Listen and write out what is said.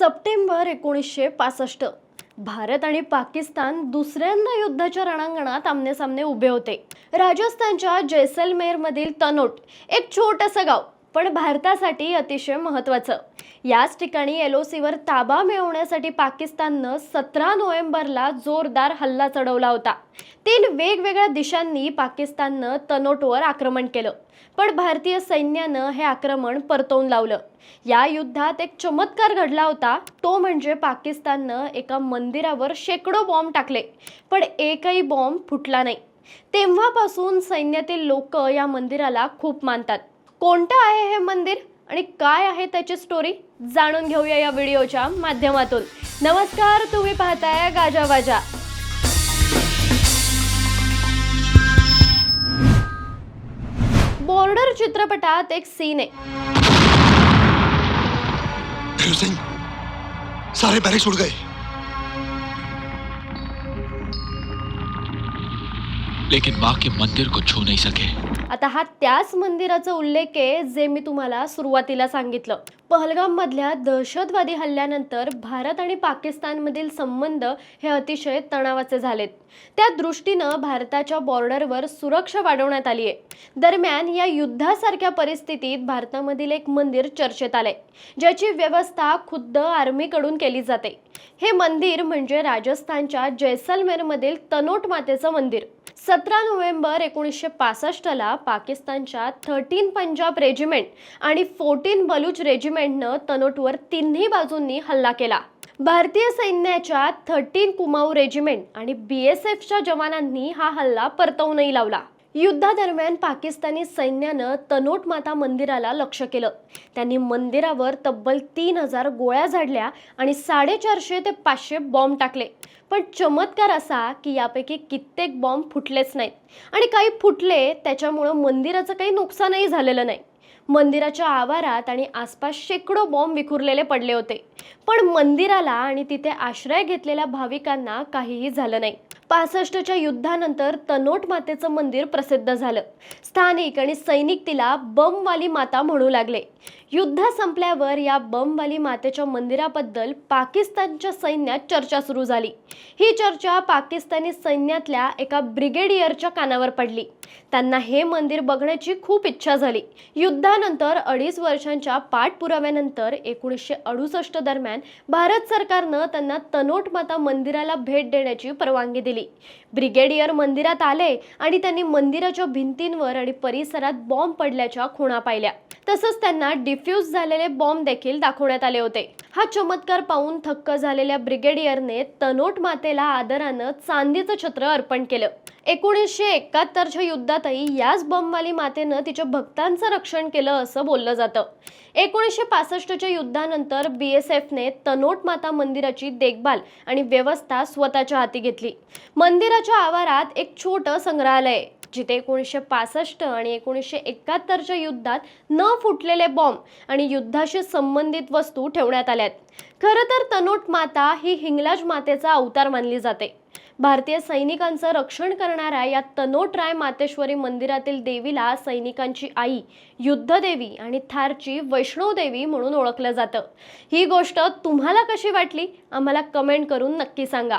September एकोणीसशे पासष्ट. भारत आणि पाकिस्तान दुसऱ्यांदा युद्धाच्या रणांगणात आमनेसामने उभे होते. राजस्थानच्या जैसलमेरमधील तनोट एक छोटंसं गाव. पण भारतासाठी अतिशय महत्त्वाचं. याच ठिकाणी एल ओ सीवर ताबा मिळवण्यासाठी पाकिस्ताननं सतरा नोव्हेंबरला जोरदार हल्ला चढवला होता. तीन वेगवेगळ्या दिशांनी पाकिस्ताननं तनोटवर आक्रमण केलं. पण भारतीय सैन्यानं हे आक्रमण परतवून लावलं. या युद्धात एक चमत्कार घडला होता. तो म्हणजे पाकिस्ताननं एका मंदिरावर शेकडो बॉम्ब टाकले. पण एकही बॉम्ब फुटला नाही. तेव्हापासून सैन्यातील लोक या मंदिराला खूप मानतात. कोणतं आहे हे मंदिर आणि काय आहे त्याची स्टोरी जाणून घेऊया या व्हिडिओच्या माध्यमातून. नमस्कार तुम्ही पाहताय गाजावाजा बॉर्डर चित्रपटात एक सीन आहे. सारे बैरिक्स उड़ गए। लेकिन माँ के मंदिर को छू नहीं सके। आता हा त्याच मंदिराचा उल्लेख आहे जे मी तुम्हाला सुरुवातीला सांगितलं. पहलगाममधल्या दहशतवादी हल्ल्यानंतर भारत आणि पाकिस्तानमधील संबंध हे अतिशय तणावाचे झालेत. त्या दृष्टीनं भारताच्या बॉर्डरवर सुरक्षा वाढवण्यात आली आहे. दरम्यान या युद्धासारख्या परिस्थितीत भारतामधील एक मंदिर चर्चेत आलंय ज्याची व्यवस्था खुद्द आर्मीकडून केली जाते. हे मंदिर म्हणजे राजस्थानच्या जैसलमेरमधील तनोट मातेचं मंदिर. सतरा नोव्हेंबर एकोणीसशे पासष्टला पाकिस्तानच्या थर्टीन पंजाब रेजिमेंट आणि फोर्टीन बलूच रेजिमेंटनं तनोटवर तिन्ही बाजूंनी हल्ला केला. भारतीय सैन्याच्या थर्टीन कुमाऊ रेजिमेंट आणि बी एस एफच्या जवानांनी हा हल्ला परतवूनही लावला. युद्धादरम्यान पाकिस्तानी सैन्यानं तनोट माता मंदिराला लक्ष केलं. त्यांनी मंदिरावर तब्बल तीन हजार गोळ्या झाडल्या आणि साडेचारशे ते पाचशे बॉम्ब टाकले. पण चमत्कार असा की यापैकी कित्येक बॉम्ब फुटलेच नाहीत. आणि काही फुटले त्याच्यामुळं मंदिराचं काही नुकसानही झालेलं नाही. मंदिराच्या आवारात आणि आसपास शेकडो बॉम्ब विखुरलेले पडले होते. पण मंदिराला आणि तिथे आश्रय घेतलेल्या भाविकांना काहीही झालं नाही. पासष्टच्या युद्धानंतर तनोट मातेचं मंदिर प्रसिद्ध झालं. स्थानिक आणि सैनिक तिला बमवाली माता म्हणू लागले. युद्ध संपल्यावर या बमवाली मातेच्या मंदिराबद्दल पाकिस्तानच्या सैन्यात चर्चा सुरू झाली. ही चर्चा पाकिस्तानी सैन्यातल्या एका ब्रिगेडियरच्या कानावर पडली. त्यांना हे मंदिर बघण्याची खूप इच्छा झाली. युद्धानंतर अडीच वर्षांच्या पाठपुराव्यानंतर एकोणीसशे अडुसष्ट दरम्यान भारत सरकारनं त्यांना तनोट माता मंदिराला भेट देण्याची परवानगी दिली. ब्रिगेडियर मंदिरात आले आणि त्यांनी मंदिराच्या भिंतींवर आणि परिसरात बॉम्ब पडल्याच्या खुणा पाहिल्या. तसंच त्यांना डिफ्यूज झालेले बॉम्ब देखील दाखवण्यात आले होते. हा चमत्कार पाहून थक्क झालेल्या ब्रिगेडियरने तनोट माते मातेला आदरानं चांदीचं छत्र अर्पण केलं. एकोणीसशे एकाहत्तरच्या युद्धातही याच बमवाली मातेनं तिच्या भक्तांचं रक्षण केलं असं बोललं जातं. एकोणीसशे पासष्टच्या युद्धानंतर बी एस एफने तनोट माता मंदिराची देखभाल आणि व्यवस्था स्वतःच्या हाती घेतली. मंदिराच्या आवारात एक छोटं संग्रहालय जिथे एकोणीसशे पासष्ट आणि एकोणीसशे एकाहत्तरच्या युद्धात न फुटलेले बॉम्ब आणि युद्धाशी संबंधित वस्तू ठेवण्यात आल्यात खरं तर तनोट माता ही हिंगलाज मातेचा अवतार मानली जाते. भारतीय सैनिकांचं रक्षण करणाऱ्या या तनोटराय मातेश्वरी मंदिरातील देवीला सैनिकांची आई युद्धदेवी आणि थारची वैष्णव देवी म्हणून ओळखलं जातं. ही गोष्ट तुम्हाला कशी वाटली? आम्हाला कमेंट करून नक्की सांगा.